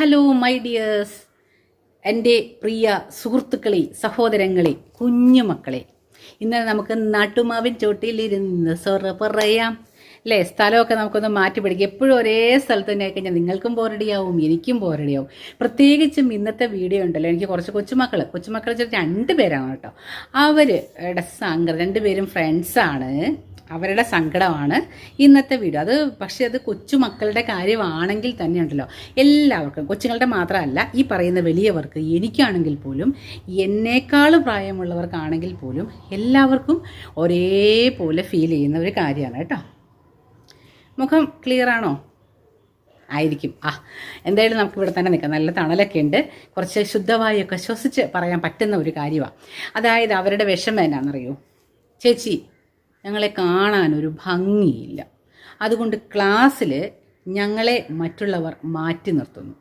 Hello my dears എന്റെ പ്രിയ സുഹൃത്തുക്കളെ സഹോദരങ്ങളെ കുഞ്ഞുമക്കളെ. ഇന്ന് നമുക്ക് നാട്ടുമാവിൻ ചോട്ടിലിരുന്ന് സൊറ പറയാം. അല്ലേ? സ്ഥലമൊക്കെ നമുക്കൊന്ന് മാറ്റി പിടിക്കും. എപ്പോഴും ഒരേ സ്ഥലത്ത് തന്നെ കഴിഞ്ഞാൽ നിങ്ങൾക്കും ബോറടിയാവും എനിക്കും ബോറടിയാവും പ്രത്യേകിച്ചും ഇന്നത്തെ വീഡിയോ ഉണ്ടല്ലോ. എനിക്ക് കുറച്ച് കൊച്ചുമക്കൾ കൊച്ചുമക്കൾ വെച്ചാൽ രണ്ട് പേരാണ് കേട്ടോ. അവരുടെ സങ്കടം രണ്ടുപേരും ഫ്രണ്ട്സാണ് അവരുടെ സങ്കടമാണ് ഇന്നത്തെ വീഡിയോ അത് പക്ഷേ അത് കൊച്ചുമക്കളുടെ കാര്യമാണെങ്കിൽ തന്നെയുണ്ടല്ലോ. എല്ലാവർക്കും കൊച്ചുങ്ങളുടെ മാത്രമല്ല ഈ പറയുന്ന വലിയവർക്ക് എനിക്കാണെങ്കിൽ പോലും എന്നേക്കാളും പ്രായമുള്ളവർക്കാണെങ്കിൽ പോലും എല്ലാവർക്കും ഒരേപോലെ ഫീൽ ചെയ്യുന്ന ഒരു കാര്യമാണ് കേട്ടോ. മുഖം ക്ലിയർ ആണോ? ആയിരിക്കും. ആ എന്തായാലും നമുക്ക് ഇവിടെ തന്നെ നിൽക്കാം. നല്ല തണലൊക്കെ ഉണ്ട്. കുറച്ച് ശുദ്ധവായൊക്കെ ശ്വസിച്ച് പറയാൻ പറ്റുന്ന ഒരു കാര്യമാണ് അതായത് അവരുടെ വിഷമം എന്നാണെന്നറിയോ? ചേച്ചി ഞങ്ങളെ കാണാൻ ഒരു ഭംഗിയില്ല. അതുകൊണ്ട് ക്ലാസ്സിൽ ഞങ്ങളെ മറ്റുള്ളവർ മാറ്റി നിർത്തുന്നു.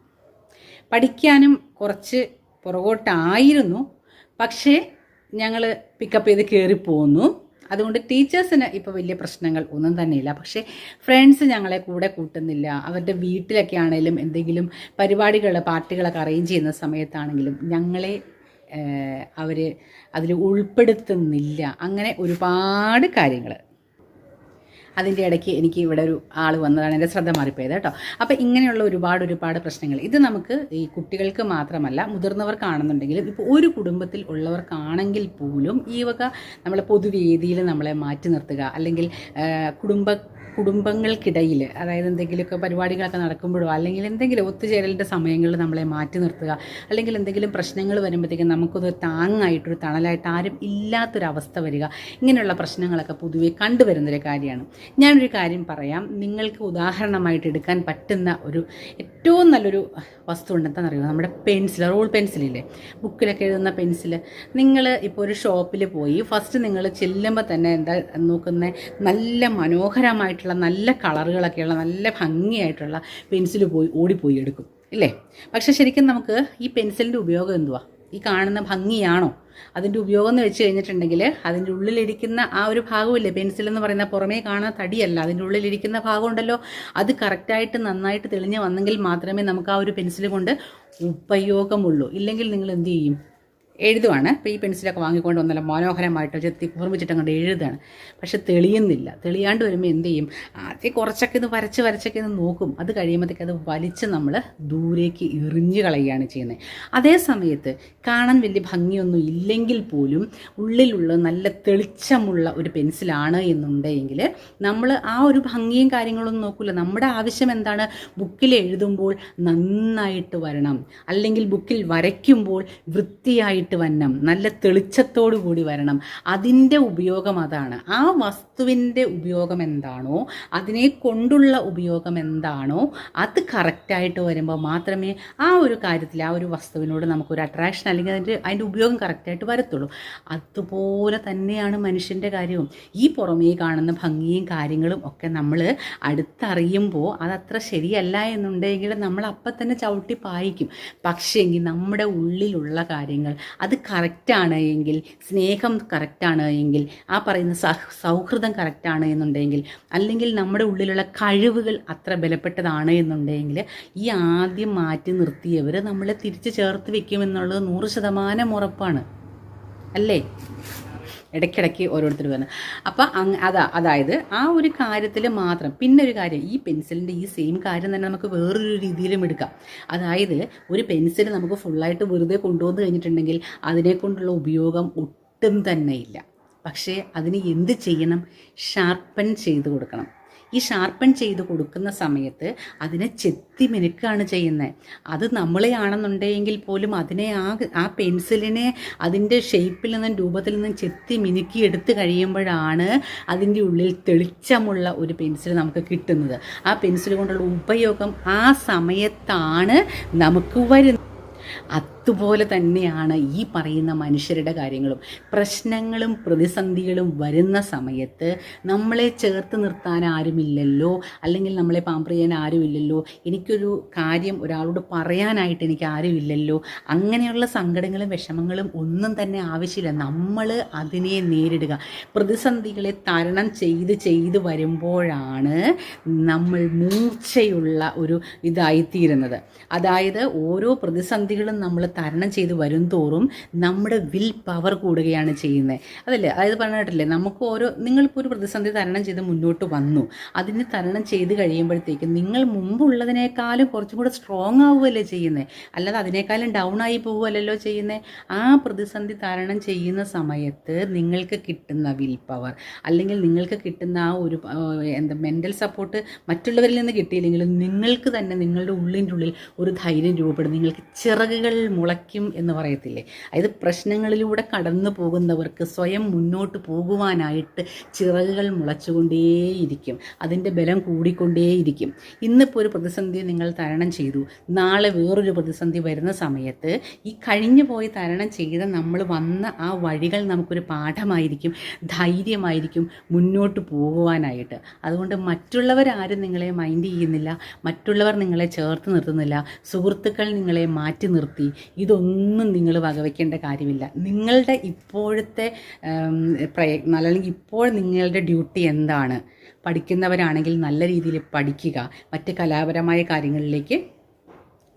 പഠിക്കാനും കുറച്ച് പുറകോട്ടായിരുന്നു. പക്ഷേ ഞങ്ങൾ പിക്കപ്പ് ചെയ്ത് കയറിപ്പോന്നു അതുകൊണ്ട് ടീച്ചേഴ്സിന് ഇപ്പോൾ വലിയ പ്രശ്നങ്ങൾ ഒന്നും തന്നെയില്ല. പക്ഷേ ഫ്രണ്ട്സ് ഞങ്ങളെ കൂടെ കൂട്ടുന്നില്ല. അവരുടെ വീട്ടിലൊക്കെ ആണെങ്കിലും എന്തെങ്കിലും പരിപാടികൾ പാർട്ടികളൊക്കെ അറേഞ്ച് ചെയ്യുന്ന സമയത്താണെങ്കിലും ഞങ്ങളെ അവർ അതിൽ ഉൾപ്പെടുത്തുന്നില്ല. അങ്ങനെ ഒരുപാട് കാര്യങ്ങൾ അതിന്റെ ഇടയ്ക്ക് എനിക്ക് ഇവിടെ ഒരു ആൾ വന്നതാണ് എന്റെ ശ്രദ്ധ മാറിപ്പോയത് കേട്ടോ. അപ്പോൾ ഇങ്ങനെയുള്ള ഒരുപാട് ഒരുപാട് പ്രശ്നങ്ങൾ ഇത് നമുക്ക് ഈ കുട്ടികൾക്ക് മാത്രമല്ല മുതിർന്നവർക്കാണെന്നുണ്ടെങ്കിലും ഇപ്പോൾ ഒരു കുടുംബത്തിൽ ഉള്ളവർക്കാണെങ്കിൽ പോലും ഈ വക നമ്മളെ പൊതുവേദിയിൽ നമ്മളെ മാറ്റി നിർത്തുക അല്ലെങ്കിൽ കുടുംബ കുടുംബങ്ങൾക്കിടയിൽ അതായത് എന്തെങ്കിലുമൊക്കെ പരിപാടികളൊക്കെ നടക്കുമ്പോഴോ അല്ലെങ്കിൽ എന്തെങ്കിലും ഒത്തുചേരലിന്റെ സമയങ്ങളിൽ നമ്മളെ മാറ്റി നിർത്തുക അല്ലെങ്കിൽ എന്തെങ്കിലും പ്രശ്നങ്ങൾ വരുമ്പോഴത്തേക്കും നമുക്കൊരു താങ്ങായിട്ടൊരു തണലായിട്ട് ആരും ഇല്ലാത്തൊരവസ്ഥ വരിക ഇങ്ങനെയുള്ള പ്രശ്നങ്ങളൊക്കെ പൊതുവെ കണ്ടുവരുന്നൊരു കാര്യമാണ്. ഞാനൊരു കാര്യം പറയാം. നിങ്ങൾക്ക് ഉദാഹരണമായിട്ട് എടുക്കാൻ പറ്റുന്ന ഒരു ഏറ്റവും നല്ലൊരു വസ്തു ഉണ്ടെന്ന് എന്താണെന്നറിയോ നമ്മുടെ പെൻസിൽ റോൾ പെൻസിലില്ലേ? ബുക്കിലൊക്കെ എഴുതുന്ന പെൻസിൽ നിങ്ങൾ ഇപ്പോൾ ഒരു ഷോപ്പിൽ പോയി ഫസ്റ്റ് നിങ്ങൾ ചെല്ലുമ്പോൾ തന്നെ എന്താ നോക്കുന്ന? നല്ല മനോഹരമായിട്ടുള്ള നല്ല കളറുകളൊക്കെയുള്ള നല്ല ഭംഗിയായിട്ടുള്ള പെൻസിൽ പോയി ഓടിപ്പോയി എടുക്കും ഇല്ലേ? പക്ഷേ ശരിക്കും നമുക്ക് ഈ പെൻസിലിന്റെ ഉപയോഗം എന്തുവാ? ഈ കാണുന്ന ഭംഗിയാണോ? അതിന്റെ ഉപയോഗം എന്ന് വെച്ച് കഴിഞ്ഞിട്ടുണ്ടെങ്കിൽ അതിന്റെ ഉള്ളിലിരിക്കുന്ന ആ ഒരു ഭാഗമില്ലേ? പെൻസിൽ എന്ന് പറയുന്ന പുറമേ കാണുന്ന തടിയല്ല അതിന്റെ ഉള്ളിലിരിക്കുന്ന ഭാഗം ഉണ്ടല്ലോ അത് കറക്റ്റായിട്ട് നന്നായിട്ട് തെളിഞ്ഞ് വന്നെങ്കിൽ മാത്രമേ നമുക്ക് ആ ഒരു പെൻസിൽ കൊണ്ട് ഉപയോഗമുള്ളൂ. ഇല്ലെങ്കിൽ നിങ്ങൾ എന്ത് ചെയ്യും? എഴുതുവാണ്. ഇപ്പോൾ ഈ പെൻസിലൊക്കെ വാങ്ങിക്കൊണ്ട് വന്നല്ല. മനോഹരമായിട്ട് ചെത്തി കുറുമ്പിച്ചിട്ട് അങ്ങോട്ട് എഴുതാണ്. പക്ഷെ തെളിയുന്നില്ല. തെളിയാണ്ട് വരുമ്പോൾ എന്ത് ചെയ്യും? ആദ്യം കുറച്ചൊക്കെ ഇത് വരച്ച് വരച്ചൊക്കെ ഇത് നോക്കും. അത് കഴിയുമ്പോഴത്തേക്ക് അത് വലിച്ച് നമ്മൾ ദൂരേക്ക് എറിഞ്ഞു കളയുകയാണ് ചെയ്യുന്നത് അതേ സമയത്ത് കാണാൻ വലിയ ഭംഗിയൊന്നും ഇല്ലെങ്കിൽ പോലും ഉള്ളിലുള്ള നല്ല തെളിച്ചമുള്ള ഒരു പെൻസിലാണ് എന്നുണ്ടെങ്കിൽ നമ്മൾ ആ ഒരു ഭംഗിയും കാര്യങ്ങളൊന്നും നോക്കില്ല നമ്മുടെ ആവശ്യം എന്താണ്? ബുക്കിൽ എഴുതുമ്പോൾ നന്നായിട്ട് വരണം. അല്ലെങ്കിൽ ബുക്കിൽ വരയ്ക്കുമ്പോൾ വൃത്തിയായിട്ട് വരണം നല്ല തെളിച്ചത്തോടു കൂടി വരണം. അതിന്റെ ഉപയോഗം അതാണ്. ആ വസ്തുവിന്റെ ഉപയോഗം എന്താണോ അതിനെ കൊണ്ടുള്ള ഉപയോഗം എന്താണോ അത് കറക്റ്റായിട്ട് വരുമ്പോൾ മാത്രമേ ആ ഒരു കാര്യത്തിൽ ആ ഒരു വസ്തുവിനോട് നമുക്കൊരു അട്രാക്ഷൻ അല്ലെങ്കിൽ അതിന്റെ അതിന്റെ ഉപയോഗം കറക്റ്റായിട്ട് വരത്തുള്ളൂ. അതുപോലെ തന്നെയാണ് മനുഷ്യന്റെ കാര്യവും. ഈ പുറമേ കാണുന്ന ഭംഗിയും കാര്യങ്ങളും ഒക്കെ നമ്മൾ അടുത്തറിയുമ്പോൾ അതത്ര ശരിയല്ല എന്നുണ്ടെങ്കിൽ നമ്മൾ അപ്പം തന്നെ ചവിട്ടി പായിക്കും. പക്ഷേങ്കിൽ നമ്മുടെ ഉള്ളിലുള്ള കാര്യങ്ങൾ അത് കറക്റ്റാണ് എങ്കിൽ സ്നേഹം കറക്റ്റാണ് എങ്കിൽ ആ പറയുന്ന സഹ സൗഹൃദം കറക്റ്റാണ് എന്നുണ്ടെങ്കിൽ അല്ലെങ്കിൽ നമ്മുടെ ഉള്ളിലുള്ള കഴിവുകൾ അത്ര ബലപ്പെട്ടതാണ് എന്നുണ്ടെങ്കിൽ ഈ ആദ്യം മാറ്റി നിർത്തിയവർ നമ്മളെ തിരിച്ച് ചേർത്ത് വെക്കുമെന്നുള്ളത് നൂറ് ശതമാനം ഉറപ്പാണ്. അല്ലേ? ഇടയ്ക്കിടയ്ക്ക് ഓരോരുത്തർ വരുന്നത് അപ്പം അങ് അതാ അതായത് ആ ഒരു കാര്യത്തിൽ മാത്രം പിന്നെ ഒരു കാര്യം ഈ പെൻസിലിന്റെ ഈ സെയിം കാര്യം തന്നെ നമുക്ക് വേറൊരു രീതിയിലും എടുക്കാം. അതായത് ഒരു പെൻസിൽ നമുക്ക് ഫുള്ളായിട്ട് വെറുതെ കൊണ്ടുവന്ന് കഴിഞ്ഞിട്ടുണ്ടെങ്കിൽ അതിനെക്കൊണ്ടുള്ള ഉപയോഗം ഒട്ടും തന്നെ ഇല്ല. പക്ഷേ അതിന് എന്ത് ചെയ്യണം? ഷാർപ്പൻ ചെയ്ത് കൊടുക്കണം. ഈ ഷാർപ്പൺ ചെയ്ത് കൊടുക്കുന്ന സമയത്ത് അതിനെ ചെത്തി മിനുക്കാണ് ചെയ്യുന്നത് അത് നമ്മളെയാണെന്നുണ്ടെങ്കിൽ പോലും അതിനെ ആ ആ പെൻസിലിനെ അതിന്റെ ഷേപ്പിൽ നിന്നും രൂപത്തിൽ നിന്നും ചെത്തി മിനുക്കി എടുത്ത് കഴിയുമ്പോഴാണ് അതിന്റെ ഉള്ളിൽ തെളിച്ചമുള്ള ഒരു പെൻസിൽ നമുക്ക് കിട്ടുന്നത്. ആ പെൻസിൽ കൊണ്ടുള്ള ഉപയോഗം ആ സമയത്താണ് നമുക്ക് വരുന്നത്. അതുപോലെ തന്നെയാണ് ഈ പറയുന്ന മനുഷ്യരുടെ കാര്യങ്ങളും. പ്രശ്നങ്ങളും പ്രതിസന്ധികളും വരുന്ന സമയത്ത് നമ്മളെ ചേർത്ത് നിർത്താൻ ആരുമില്ലല്ലോ അല്ലെങ്കിൽ നമ്മളെ പാമ്പർ ചെയ്യാൻ ആരുമില്ലല്ലോ എനിക്കൊരു കാര്യം ഒരാളോട് പറയാനായിട്ട് എനിക്ക് ആരുമില്ലല്ലോ അങ്ങനെയുള്ള സങ്കടങ്ങളും വിഷമങ്ങളും ഒന്നും തന്നെ ആവശ്യമില്ല. നമ്മൾ അതിനെ നേരിടുക. പ്രതിസന്ധികളെ തരണം ചെയ്ത് ചെയ്ത് വരുമ്പോഴാണ് നമ്മൾ മൂർച്ചയുള്ള ഒരു ഇതായിത്തീരുന്നത്. അതായത് ഓരോ പ്രതിസന്ധികളും നമ്മൾ തരണം ചെയ്ത് വരും തോറും നമ്മുടെ വിൽ പവർ കൂടുകയാണ് ചെയ്യുന്നത്. അതല്ലേ? അതായത് പറഞ്ഞിട്ടില്ലേ നമുക്ക് ഓരോ നിങ്ങളിപ്പോൾ ഒരു പ്രതിസന്ധി തരണം ചെയ്ത് മുന്നോട്ട് വന്നു. അതിനെ തരണം ചെയ്ത് കഴിയുമ്പോഴത്തേക്കും നിങ്ങൾ മുമ്പുള്ളതിനേക്കാളും കുറച്ചും കൂടെ സ്ട്രോങ് ആവുകയല്ലേ ചെയ്യുന്നത് അല്ലാതെ അതിനേക്കാളും ഡൗൺ ആയി പോവുകയല്ലല്ലോ ചെയ്യുന്നത് ആ പ്രതിസന്ധി തരണം ചെയ്യുന്ന സമയത്ത് നിങ്ങൾക്ക് കിട്ടുന്ന വിൽ പവർ അല്ലെങ്കിൽ നിങ്ങൾക്ക് കിട്ടുന്ന ആ ഒരു എന്താ മെന്റൽ സപ്പോർട്ട് മറ്റുള്ളവരിൽ നിന്ന് കിട്ടിയില്ലെങ്കിലും നിങ്ങൾക്ക് തന്നെ നിങ്ങളുടെ ഉള്ളിന്റെ ഉള്ളിൽ ഒരു ധൈര്യം രൂപപ്പെടും. നിങ്ങൾക്ക് ചിറകുകൾ മുളയ്ക്കും എന്ന് പറയത്തില്ലേ? അതായത് പ്രശ്നങ്ങളിലൂടെ കടന്നു പോകുന്നവർക്ക് സ്വയം മുന്നോട്ട് പോകുവാനായിട്ട് ചിറകുകൾ മുളച്ചുകൊണ്ടേയിരിക്കും. അതിന്റെ ബലം കൂടിക്കൊണ്ടേയിരിക്കും. ഇന്നിപ്പോൾ ഒരു പ്രതിസന്ധി നിങ്ങൾ തരണം ചെയ്തു. നാളെ വേറൊരു പ്രതിസന്ധി വരുന്ന സമയത്ത് ഈ കഴിഞ്ഞു പോയി തരണം ചെയ്ത നമ്മൾ വന്ന ആ വഴികൾ നമുക്കൊരു പാഠമായിരിക്കും ധൈര്യമായിരിക്കും മുന്നോട്ട് പോകുവാനായിട്ട്. അതുകൊണ്ട് മറ്റുള്ളവരാരും നിങ്ങളെ മൈൻഡ് ചെയ്യുന്നില്ല മറ്റുള്ളവർ നിങ്ങളെ ചേർത്ത് നിർത്തുന്നില്ല. സുഹൃത്തുക്കൾ നിങ്ങളെ മാറ്റി നിർത്തി. ഇതൊന്നും നിങ്ങൾ വകവയ്ക്കേണ്ട കാര്യമില്ല. നിങ്ങളുടെ ഇപ്പോഴത്തെ പ്രയത്നം അല്ലെങ്കിൽ ഇപ്പോൾ നിങ്ങളുടെ ഡ്യൂട്ടി എന്താണ്? പഠിക്കുന്നവരാണെങ്കിൽ നല്ല രീതിയിൽ പഠിക്കുക മറ്റ് കലാപരമായ കാര്യങ്ങളിലേക്ക്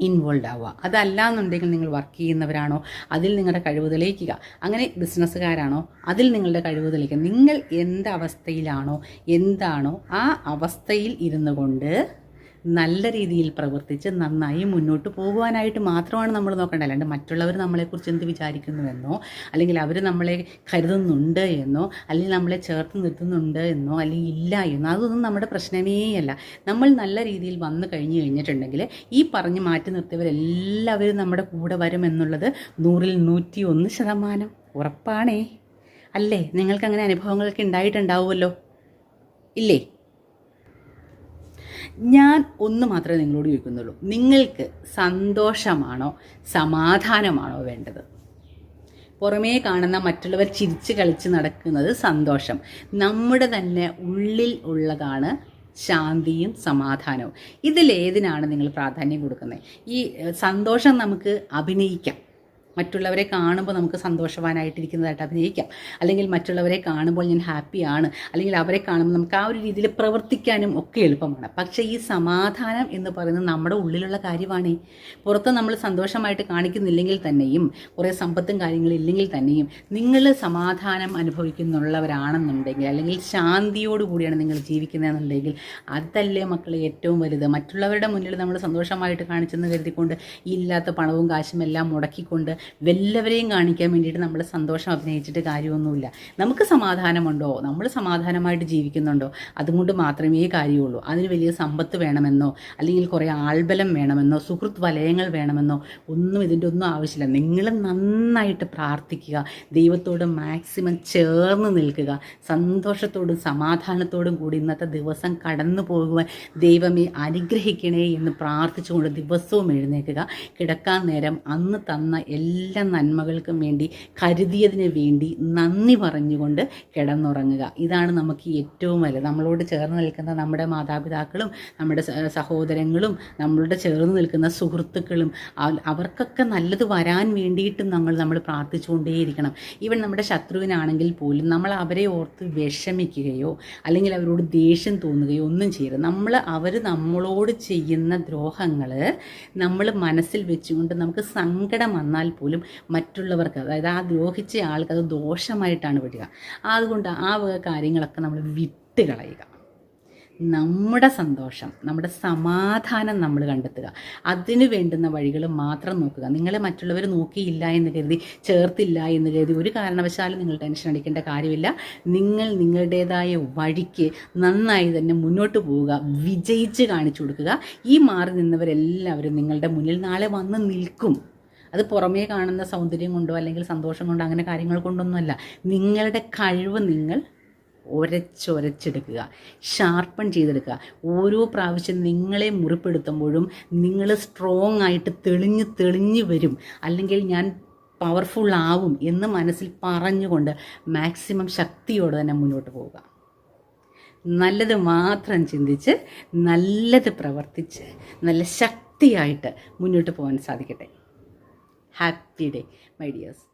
ഇൻവോൾവ് ആവുക. അതല്ല എന്നുണ്ടെങ്കിൽ നിങ്ങൾ വർക്ക് ചെയ്യുന്നവരാണോ? അതിൽ നിങ്ങളുടെ കഴിവ് തെളിയിക്കുക. അങ്ങനെ ബിസിനസ്സുകാരാണോ? അതിൽ നിങ്ങളുടെ കഴിവ് തെളിയിക്കുക. നിങ്ങൾ എന്ത് അവസ്ഥയിലാണോ? എന്താണോ ആ അവസ്ഥയിൽ ഇരുന്നു കൊണ്ട് നല്ല രീതിയിൽ പ്രവർത്തിച്ച് നന്നായി മുന്നോട്ട് പോകുവാനായിട്ട് മാത്രമാണ് നമ്മൾ നോക്കേണ്ടത്. അല്ലാണ്ട് മറ്റുള്ളവർ നമ്മളെക്കുറിച്ച് എന്ത് വിചാരിക്കുന്നുവെന്നോ അല്ലെങ്കിൽ അവർ നമ്മളെ കരുതുന്നുണ്ട് എന്നോ അല്ലെങ്കിൽ നമ്മളെ ചേർത്ത് നിർത്തുന്നുണ്ട് എന്നോ അല്ലെങ്കിൽ ഇല്ല എന്നോ അതൊന്നും നമ്മുടെ പ്രശ്നമേ അല്ല. നമ്മൾ നല്ല രീതിയിൽ വന്നു കഴിഞ്ഞു കഴിഞ്ഞിട്ടുണ്ടെങ്കിൽ ഈ പറഞ്ഞ് മാറ്റി നിർത്തിയവരെല്ലാവരും നമ്മുടെ കൂടെ വരുമെന്നുള്ളത് നൂറിൽ നൂറ്റി ഒന്ന് ശതമാനം ഉറപ്പാണേ. അല്ലേ? നിങ്ങൾക്ക് അങ്ങനെ അനുഭവങ്ങളൊക്കെ ഉണ്ടായിട്ടുണ്ടാവുമല്ലോ? ഇല്ലേ? ഞാൻ ഒന്ന് മാത്രമേ നിങ്ങളോട് ചോദിക്കുന്നുള്ളൂ. നിങ്ങൾക്ക് സന്തോഷമാണോ സമാധാനമാണോ വേണ്ടത്? പുറമേ കാണുന്ന മറ്റുള്ളവർ ചിരിച്ച് കളിച്ച് നടക്കുന്നത് സന്തോഷം. നമ്മുടെ തന്നെ ഉള്ളിൽ ഉള്ളതാണ് ശാന്തിയും സമാധാനവും. ഇതിലേതിനാണ് നിങ്ങൾ പ്രാധാന്യം കൊടുക്കുന്നത്? ഈ സന്തോഷം നമുക്ക് അഭിനയിക്കാം. മറ്റുള്ളവരെ കാണുമ്പോൾ നമുക്ക് സന്തോഷവാനായിട്ടിരിക്കുന്നതായിട്ട് അഭിനയിക്കാം. അല്ലെങ്കിൽ മറ്റുള്ളവരെ കാണുമ്പോൾ ഞാൻ ഹാപ്പിയാണ്. അല്ലെങ്കിൽ അവരെ കാണുമ്പോൾ നമുക്ക് ആ ഒരു രീതിയിൽ പ്രവർത്തിക്കാനും ഒക്കെ എളുപ്പമാണ്. പക്ഷേ ഈ സമാധാനം എന്ന് പറയുന്നത് നമ്മുടെ ഉള്ളിലുള്ള കാര്യമാണ്. പുറത്ത് നമ്മൾ സന്തോഷമായിട്ട് കാണിക്കുന്നില്ലെങ്കിൽ തന്നെയും കുറേ സമ്പത്തും കാര്യങ്ങളും ഇല്ലെങ്കിൽ തന്നെയും നിങ്ങൾ സമാധാനം അനുഭവിക്കുന്നുള്ളവരാണെന്നുണ്ടെങ്കിൽ അല്ലെങ്കിൽ ശാന്തിയോടുകൂടിയാണ് നിങ്ങൾ ജീവിക്കുന്നതെന്നുണ്ടെങ്കിൽ അതല്ലേ മക്കളെ ഏറ്റവും വലുത്? മറ്റുള്ളവരുടെ മുന്നിൽ നമ്മൾ സന്തോഷമായിട്ട് കാണിച്ചെന്ന് കരുതിക്കൊണ്ട് ഈ ഇല്ലാത്ത പണവും കാശും എല്ലാം മുടക്കിക്കൊണ്ട് വല്ലവരെയും കാണിക്കാൻ വേണ്ടിയിട്ട് നമ്മൾ സന്തോഷം അഭിനയിച്ചിട്ട് കാര്യമൊന്നുമില്ല. നമുക്ക് സമാധാനമുണ്ടോ? നമ്മൾ സമാധാനമായിട്ട് ജീവിക്കുന്നുണ്ടോ? അതുകൊണ്ട് മാത്രമേ കാര്യമുള്ളൂ. അതിന് വലിയ സമ്പത്ത് വേണമെന്നോ അല്ലെങ്കിൽ കുറേ ആൾബലം വേണമെന്നോ സുഹൃത്ത് വലയങ്ങൾ വേണമെന്നോ ഒന്നും ഇതിന്റെ ഒന്നും ആവശ്യമില്ല. നിങ്ങൾ നന്നായിട്ട് പ്രാർത്ഥിക്കുക ദൈവത്തോട് മാക്സിമം ചേർന്ന് നിൽക്കുക സന്തോഷത്തോടും സമാധാനത്തോടും കൂടി ഇന്നത്തെ ദിവസം കടന്നു പോകുവാൻ ദൈവമേ അനുഗ്രഹിക്കണേ എന്ന് പ്രാർത്ഥിച്ചുകൊണ്ട് ദിവസവും എഴുന്നേൽക്കുക. കിടക്കാൻ നേരം അന്ന് തന്ന എല്ലാ നന്മകൾക്കും വേണ്ടി കരുതിയതിന് വേണ്ടി നന്ദി പറഞ്ഞുകൊണ്ട് കിടന്നുറങ്ങുക. ഇതാണ് നമുക്ക് ഏറ്റവും വലുത്. നമ്മളോട് ചേർന്ന് നിൽക്കുന്ന നമ്മുടെ മാതാപിതാക്കളും നമ്മുടെ സഹോദരങ്ങളും നമ്മളുടെ ചേർന്ന് നിൽക്കുന്ന സുഹൃത്തുക്കളും അവ- അവർക്കൊക്കെ നല്ലത് വരാൻ വേണ്ടിയിട്ടും നമ്മൾ നമ്മൾ പ്രാർത്ഥിച്ചുകൊണ്ടേയിരിക്കണം. ഈവൻ നമ്മുടെ ശത്രുവിനാണെങ്കിൽ പോലും നമ്മൾ അവരെ ഓർത്ത് വിഷമിക്കുകയോ അല്ലെങ്കിൽ അവരോട് ദേഷ്യം തോന്നുകയോ ഒന്നും ചെയ്യരുത്. നമ്മൾ അവർ നമ്മളോട് ചെയ്യുന്ന ദ്രോഹങ്ങൾ നമ്മൾ മനസ്സിൽ വെച്ചുകൊണ്ട് നമുക്ക് സങ്കടം വന്നാൽ പോലും മറ്റുള്ളവർക്ക് അതായത് ആ ദ്രോഹിച്ച ആൾക്ക് അത് ദോഷമായിട്ടാണ് വരിക അതുകൊണ്ട് ആ വക കാര്യങ്ങളൊക്കെ നമ്മൾ വിട്ട് കളയുക. നമ്മുടെ സന്തോഷം നമ്മുടെ സമാധാനം നമ്മൾ കണ്ടെത്തുക. അതിനു വേണ്ടുന്ന വഴികൾ മാത്രം നോക്കുക. നിങ്ങളെ മറ്റുള്ളവർ നോക്കിയില്ല എന്ന് കരുതി ചേർത്തില്ല എന്ന് കരുതി ഒരു കാരണവശാലും നിങ്ങൾ ടെൻഷൻ അടിക്കേണ്ട കാര്യമില്ല. നിങ്ങൾ നിങ്ങളുടേതായ വഴിക്ക് നന്നായി തന്നെ മുന്നോട്ട് പോവുക വിജയിച്ച് കാണിച്ചു കൊടുക്കുക. ഈ മാറി നിന്നവരെല്ലാവരും നിങ്ങളുടെ മുന്നിൽ നാളെ വന്ന് നിൽക്കും. അത് പുറമേ കാണുന്ന സൗന്ദര്യം കൊണ്ടോ അല്ലെങ്കിൽ സന്തോഷം കൊണ്ടോ അങ്ങനെ കാര്യങ്ങൾ കൊണ്ടൊന്നുമല്ല. നിങ്ങളുടെ കഴിവ് നിങ്ങൾ ഒരച്ചൊരച്ചെടുക്കുക. ഷാർപ്പൺ ചെയ്തെടുക്കുക. ഓരോ പ്രാവശ്യം നിങ്ങളെ മുറിപ്പെടുത്തുമ്പോഴും നിങ്ങൾ സ്ട്രോങ് ആയിട്ട് തെളിഞ്ഞ് തെളിഞ്ഞ് വരും. അല്ലെങ്കിൽ ഞാൻ പവർഫുൾ ആവും എന്ന് മനസ്സിൽ പറഞ്ഞുകൊണ്ട് മാക്സിമം ശക്തിയോടെ തന്നെ മുന്നോട്ട് പോവുക. നല്ലത് മാത്രം ചിന്തിച്ച് നല്ലത് പ്രവർത്തിച്ച് നല്ല ശക്തിയായിട്ട് മുന്നോട്ട് പോകാൻ സാധിക്കട്ടെ. Happy day my dears